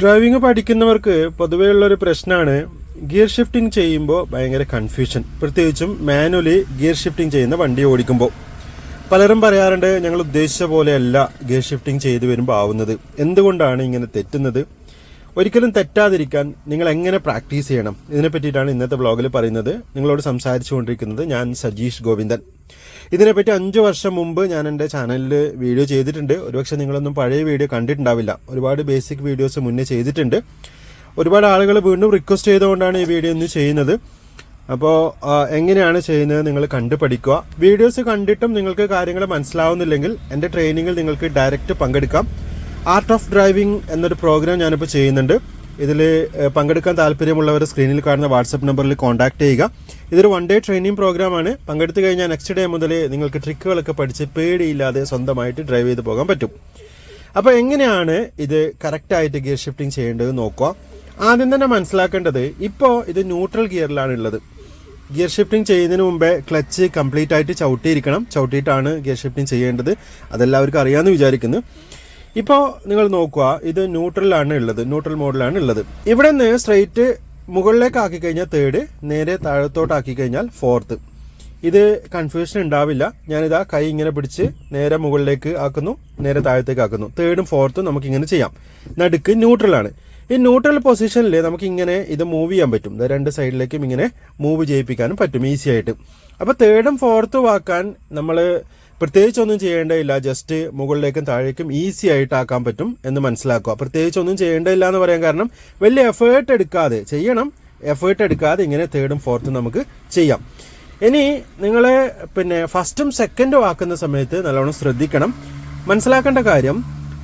Driving പഠിക്കുന്നവർക്ക് പൊതുവെയുള്ള ഒരു പ്രശ്നമാണ് ഗിയർ ഷിഫ്റ്റിംഗ് ചെയ്യുമ്പോൾ ഭയങ്കര കൺഫ്യൂഷൻ പ്രത്യേകിച്ചും മാനുവലി ഗിയർ ഷിഫ്റ്റിംഗ് ചെയ്യുന്ന വണ്ടി ഓടിക്കുമ്പോൾ പലരും പറയാറുണ്ട് ഞങ്ങൾ ഉദ്ദേശിച്ച പോലെയല്ല ഗിയർ ഷിഫ്റ്റിംഗ് ചെയ്തു വരുമ്പോൾ ആവുന്നത്. എന്തുകൊണ്ടാണ് ഇങ്ങനെ തെറ്റുന്നത്? ഒരിക്കലും തെറ്റാതിരിക്കാൻ നിങ്ങൾ എങ്ങനെ പ്രാക്ടീസ് ചെയ്യണം? ഇതിനെ പറ്റിയിട്ടാണ് ഇന്നത്തെ വ്ളോഗിൽ പറയുന്നത്. നിങ്ങളോട് സംസാരിച്ചുകൊണ്ടിരിക്കുന്നത് ഞാൻ സജീഷ് ഗോവിന്ദൻ. ഇതിനെപ്പറ്റി അഞ്ചു വർഷം മുമ്പ് ഞാൻ എന്റെ ചാനലിൽ വീഡിയോ ചെയ്തിട്ടുണ്ട്. ഒരുപക്ഷെ നിങ്ങളൊന്നും പഴയ വീഡിയോ കണ്ടിട്ടുണ്ടാവില്ല. ഒരുപാട് ബേസിക് വീഡിയോസ് മുന്നേ ചെയ്തിട്ടുണ്ട്. ഒരുപാട് ആളുകൾ വീണ്ടും റിക്വസ്റ്റ് ചെയ്തുകൊണ്ടാണ് ഈ വീഡിയോ ഇന്ന് ചെയ്യുന്നത്. അപ്പോൾ എങ്ങനെയാണ് ചെയ്യുന്നത് നിങ്ങൾ കണ്ടു പഠിക്കുക വീഡിയോസ് കണ്ടിട്ടും നിങ്ങൾക്ക് കാര്യങ്ങൾ മനസ്സിലാവുന്നില്ലെങ്കിൽ എന്റെ ട്രെയിനിങ്ങിൽ നിങ്ങൾക്ക് ഡയറക്റ്റ് പങ്കെടുക്കാം. ആർട്ട് ഓഫ് ഡ്രൈവിംഗ് എന്നൊരു പ്രോഗ്രാം ഞാനിപ്പോൾ ചെയ്യുന്നുണ്ട്. ഇതിൽ പങ്കെടുക്കാൻ താല്പര്യമുള്ളവർ സ്ക്രീനിൽ കാണുന്ന വാട്സപ്പ് നമ്പറിൽ കോൺടാക്ട് ചെയ്യുക. ഇതൊരു വൺ ഡേ ട്രെയിനിങ് പ്രോഗ്രാമാണ് പങ്കെടുത്തു കഴിഞ്ഞാൽ നെക്സ്റ്റ് ഡേ മുതൽ നിങ്ങൾക്ക് ട്രിക്കുകളൊക്കെ പഠിച്ച് പേടിയില്ലാതെ സ്വന്തമായിട്ട് ഡ്രൈവ് ചെയ്ത് പോകാൻ പറ്റും. അപ്പോൾ എങ്ങനെയാണ് ഇത് കറക്റ്റായിട്ട് ഗിയർ ഷിഫ്റ്റിംഗ് ചെയ്യേണ്ടത് നോക്കുക. ആദ്യം തന്നെ മനസ്സിലാക്കേണ്ടത് ഇപ്പോൾ ഇത് ന്യൂട്രൽ ഗിയറിലാണ് ഉള്ളത്. ഗിയർ ഷിഫ്റ്റിംഗ് ചെയ്യുന്നതിന് മുമ്പേ ക്ലച്ച് കംപ്ലീറ്റ് ആയിട്ട് ചവിട്ടിയിരിക്കണം. ചവിട്ടിയിട്ടാണ് ഗിയർ ഷിഫ്റ്റിംഗ് ചെയ്യേണ്ടത്. അതെല്ലാവർക്കും അറിയാമെന്ന് വിചാരിക്കുന്നു. ഇപ്പോൾ നിങ്ങൾ നോക്കുക ഇത് ന്യൂട്രലാണ് ഉള്ളത് ന്യൂട്രൽ മോഡലാണ് ഉള്ളത്. ഇവിടെ നിന്ന് സ്ട്രെയിറ്റ് മുകളിലേക്ക് ആക്കി കഴിഞ്ഞാൽ തേർഡ് നേരെ താഴത്തോട്ട് ആക്കി കഴിഞ്ഞാൽ ഫോർത്ത് ഇത് കൺഫ്യൂഷൻ ഉണ്ടാവില്ല. ഞാനിതാ കൈ ഇങ്ങനെ പിടിച്ച് നേരെ മുകളിലേക്ക് ആക്കുന്നു നേരെ താഴത്തേക്ക് ആക്കുന്നു. തേർഡും ഫോർത്തും നമുക്ക് ഇങ്ങനെ ചെയ്യാം. നടുക്ക് ന്യൂട്രലാണ്. ഈ ന്യൂട്രൽ പൊസിഷനിൽ നമുക്ക് ഇങ്ങനെ ഇത് മൂവ് ചെയ്യാൻ പറ്റും. രണ്ട് സൈഡിലേക്കും ഇങ്ങനെ മൂവ് ചെയ്യിപ്പിക്കാനും പറ്റും ഈസി ആയിട്ട്. അപ്പോൾ തേർഡും ഫോർത്തും ആക്കാൻ നമ്മൾ പ്രത്യേകിച്ചൊന്നും ചെയ്യേണ്ടതില്ല. ജസ്റ്റ് മുകളിലേക്കും താഴേക്കും ഈസി ആയിട്ട് ആക്കാൻ പറ്റും എന്ന് മനസ്സിലാക്കുക. പ്രത്യേകിച്ചൊന്നും ചെയ്യേണ്ടതില്ല എന്ന് പറയാൻ കാരണം വലിയ എഫേർട്ട് എടുക്കാതെ ചെയ്യണം. എഫേർട്ട് എടുക്കാതെ ഇങ്ങനെ തേർഡും ഫോർത്തും നമുക്ക് ചെയ്യാം. ഇനി നിങ്ങളെ പിന്നെ ഫസ്റ്റും സെക്കൻഡും ആക്കുന്ന സമയത്ത് നല്ലോണം ശ്രദ്ധിക്കണം. മനസ്സിലാക്കേണ്ട കാര്യം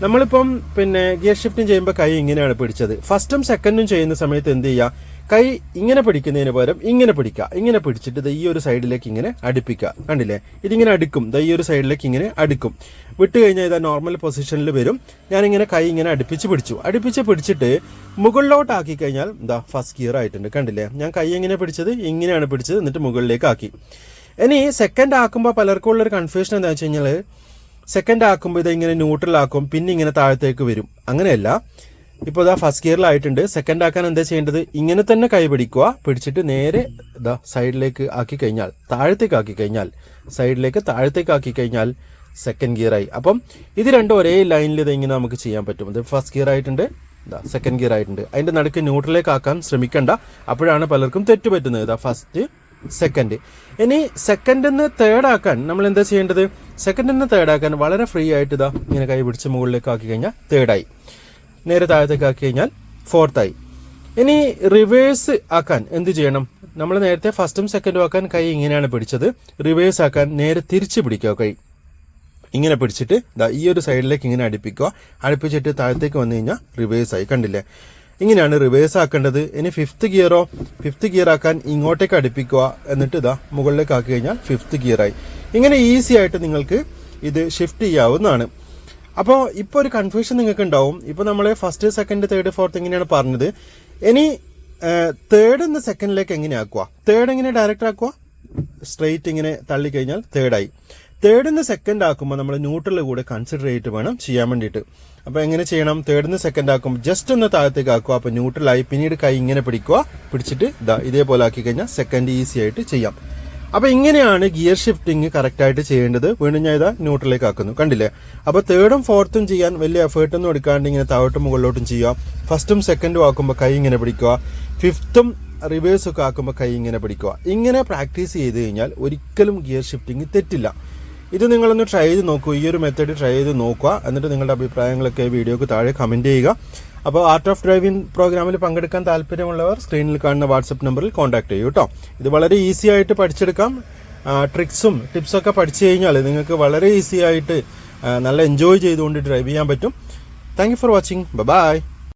നമ്മളിപ്പം പിന്നെ ഗിയർ ഷിഫ്റ്റും ചെയ്യുമ്പോൾ കൈ ഇങ്ങനെയാണ് പിടിച്ചത്. ഫസ്റ്റും സെക്കൻഡും ചെയ്യുന്ന സമയത്ത് എന്ത് ചെയ്യുക കൈ ഇങ്ങനെ പിടിക്കുന്നതിന് പകരം ഇങ്ങനെ പിടിക്കുക. ഇങ്ങനെ പിടിച്ചിട്ട് ദൈ ഒരു സൈഡിലേക്ക് ഇങ്ങനെ അടുപ്പിക്കുക. കണ്ടില്ലേ? ഇതിങ്ങനെ അടുക്കും. ദൈ ഒരു സൈഡിലേക്ക് ഇങ്ങനെ അടുക്കും. വിട്ട് കഴിഞ്ഞാൽ ഇതാ നോർമൽ പൊസിഷനിൽ വരും. ഞാനിങ്ങനെ കൈ ഇങ്ങനെ അടുപ്പിച്ച് പിടിച്ചു. അടുപ്പിച്ച് പിടിച്ചിട്ട് മുകളിലോട്ടാക്കി കഴിഞ്ഞാൽ എന്താ ഫസ്റ്റ് ഗിയർ ആയിട്ടുണ്ട്. കണ്ടില്ലേ? ഞാൻ കൈ എങ്ങനെ പിടിച്ചത്? ഇങ്ങനെയാണ് പിടിച്ചത്. എന്നിട്ട് മുകളിലേക്ക് ആക്കി. ഇനി സെക്കൻഡ് ആക്കുമ്പോൾ പലർക്കും ഉള്ളൊരു കൺഫ്യൂഷൻ എന്താ വെച്ച് കഴിഞ്ഞാൽ സെക്കൻഡ് ആക്കുമ്പോൾ ഇത് ഇങ്ങനെ ന്യൂട്രൽ ആക്കും. പിന്നെ ഇങ്ങനെ താഴത്തേക്ക് വരും. അങ്ങനെയല്ല. ഇപ്പോൾ ഇതാ ഫസ്റ്റ് ഗിയറിലായിട്ടുണ്ട് സെക്കൻഡ് ആക്കാൻ എന്താ ചെയ്യേണ്ടത്? ഇങ്ങനെ തന്നെ കൈ പിടിക്കുക. പിടിച്ചിട്ട് നേരെ ഇതാ സൈഡിലേക്ക് ആക്കി കഴിഞ്ഞാൽ താഴത്തേക്ക് ആക്കി കഴിഞ്ഞാൽ സൈഡിലേക്ക് താഴത്തേക്ക് ആക്കി കഴിഞ്ഞാൽ സെക്കൻഡ് ഗിയറായി അപ്പം ഇത് രണ്ടും ഒരേ ലൈനിൽ ഇത് ഇങ്ങനെ നമുക്ക് ചെയ്യാൻ പറ്റും. ഇത് ഫസ്റ്റ് ഗിയർ ആയിട്ടുണ്ട്. ഇതാ സെക്കൻഡ് ഗിയർ ആയിട്ടുണ്ട്. അതിന്റെ നടുക്ക് ന്യൂട്രലിലേക്ക് ആക്കാൻ ശ്രമിക്കണ്ട. അപ്പോഴാണ് പലർക്കും തെറ്റ് പറ്റുന്നത്. ഇതാ ഫസ്റ്റ് സെക്കൻഡ് ഇനി സെക്കൻഡിൽ നിന്ന് തേർഡ് ആക്കാൻ നമ്മൾ എന്താ ചെയ്യേണ്ടത്? സെക്കൻഡിൽ നിന്ന് തേർഡ് ആക്കാൻ വളരെ ഫ്രീ ആയിട്ട് ഇതാ ഇങ്ങനെ കൈ പിടിച്ച് മുകളിലേക്ക് ആക്കി കഴിഞ്ഞാൽ തേർഡായി നേരെ താഴത്തേക്ക് ആക്കി കഴിഞ്ഞാൽ ഫോർത്തായി ഇനി റിവേഴ്സ് ആക്കാൻ എന്ത് ചെയ്യണം? നമ്മൾ നേരത്തെ ഫസ്റ്റും സെക്കൻഡും ആക്കാൻ കൈ ഇങ്ങനെയാണ് പിടിച്ചത്. റിവേഴ്സ് ആക്കാൻ നേരെ തിരിച്ച് പിടിക്കുക കൈ. ഇങ്ങനെ പിടിച്ചിട്ട് ഈ ഒരു സൈഡിലേക്ക് ഇങ്ങനെ അടുപ്പിക്കുക. അടുപ്പിച്ചിട്ട് താഴത്തേക്ക് വന്നു കഴിഞ്ഞാൽ റിവേഴ്സ് ആയി. കണ്ടില്ലേ? ഇങ്ങനെയാണ് റിവേഴ്സ് ആക്കേണ്ടത്. ഇനി ഫിഫ്ത്ത് ഗിയറോ ഫിഫ്ത്ത് ഗിയർ ആക്കാൻ ഇങ്ങോട്ടേക്ക് അടുപ്പിക്കുക. എന്നിട്ട് ഇതാ മുകളിലേക്ക് ആക്കി കഴിഞ്ഞാൽ ഫിഫ്ത്ത് ഗിയറായി ഇങ്ങനെ ഈസി ആയിട്ട് നിങ്ങൾക്ക് ഇത് ഷിഫ്റ്റ് ചെയ്യാവുന്നതാണ്. അപ്പോൾ ഇപ്പോൾ ഒരു കൺഫ്യൂഷൻ നിങ്ങൾക്ക് ഉണ്ടാവും ഇപ്പോൾ നമ്മൾ ഫസ്റ്റ് സെക്കൻഡ് തേർഡ് ഫോർത്ത് ഇങ്ങനെയാണ് പറഞ്ഞത്. ഇനി തേർഡ് എന്ന സെക്കൻഡിലേക്ക് എങ്ങനെ ആക്കുക തേർഡ് എങ്ങനെ ഡയറക്റ്റ് ആക്കുക സ്ട്രെയിറ്റ് ഇങ്ങനെ തള്ളിക്കഴിഞ്ഞാൽ തേർഡായി തേർഡ് നിന്ന് സെക്കൻഡ് ആക്കുമ്പോൾ നമ്മൾ ന്യൂട്രൽ കൂടെ കൺസിഡർ ചെയ്തിട്ട് വേണം ചെയ്യാൻ വേണ്ടിയിട്ട്. അപ്പോൾ എങ്ങനെ ചെയ്യണം? തേർഡ് നിന്ന് സെക്കൻഡ് ആക്കും ജസ്റ്റ് ഒന്ന് താഴത്തേക്ക് ആക്കുക അപ്പോൾ ന്യൂട്രലായി പിന്നീട് കൈ ഇങ്ങനെ പിടിക്കുക പിടിച്ചിട്ട് ഇതാ ഇതേപോലെ ആക്കി കഴിഞ്ഞാൽ സെക്കൻഡ് ഈസി ആയിട്ട് ചെയ്യാം. അപ്പൊ ഇങ്ങനെയാണ് ഗിയർ ഷിഫ്റ്റിംഗ് കറക്റ്റ് ആയിട്ട് ചെയ്യേണ്ടത്. വീണ്ടും ഞാൻ ഇതാ ന്യൂട്രലിലേക്ക് ആക്കുന്നു. കണ്ടില്ലേ? അപ്പൊ തേർഡും ഫോർത്തും ചെയ്യാൻ വലിയ എഫേർട്ട് ഒന്നും എടുക്കാണ്ട് ഇങ്ങനെ താഴോട്ടും മുകളിലോട്ടും ചെയ്യുക. ഫസ്റ്റും സെക്കൻഡും ആക്കുമ്പോൾ കൈ ഇങ്ങനെ പിടിക്കുക. ഫിഫ്ത്തും റിവേഴ്സ് ഒക്കെ ആക്കുമ്പോൾ കൈ ഇങ്ങനെ പിടിക്കുക. ഇങ്ങനെ പ്രാക്ടീസ് ചെയ്ത് കഴിഞ്ഞാൽ ഒരിക്കലും ഗിയർ ഷിഫ്റ്റിംഗ് തെറ്റില്ല. ഇത് നിങ്ങളൊന്ന് ട്രൈ ചെയ്ത് നോക്കൂ. ഈ ഒരു മെത്തേഡ് ട്രൈ ചെയ്ത് നോക്കുക. എന്നിട്ട് നിങ്ങളുടെ അഭിപ്രായങ്ങളൊക്കെ വീഡിയോക്ക് താഴെ കമന്റ് ചെയ്യുക. അപ്പോൾ ആർട്ട് ഓഫ് ഡ്രൈവിംഗ് പ്രോഗ്രാമിൽ പങ്കെടുക്കാൻ താല്പര്യമുള്ളവർ സ്ക്രീനിൽ കാണുന്ന വാട്സപ്പ് നമ്പറിൽ കോൺടാക്ട് ചെയ്യൂ കേട്ടോ ഇത് വളരെ ഈസി ആയിട്ട് പഠിച്ചെടുക്കാം. ട്രിക്സും ടിപ്സൊക്കെ പഠിച്ചു കഴിഞ്ഞാൽ നിങ്ങൾക്ക് വളരെ ഈസി ആയിട്ട് നല്ല എൻജോയ് ചെയ്തുകൊണ്ട് ഡ്രൈവ് ചെയ്യാൻ പറ്റും. Thank you for watching bye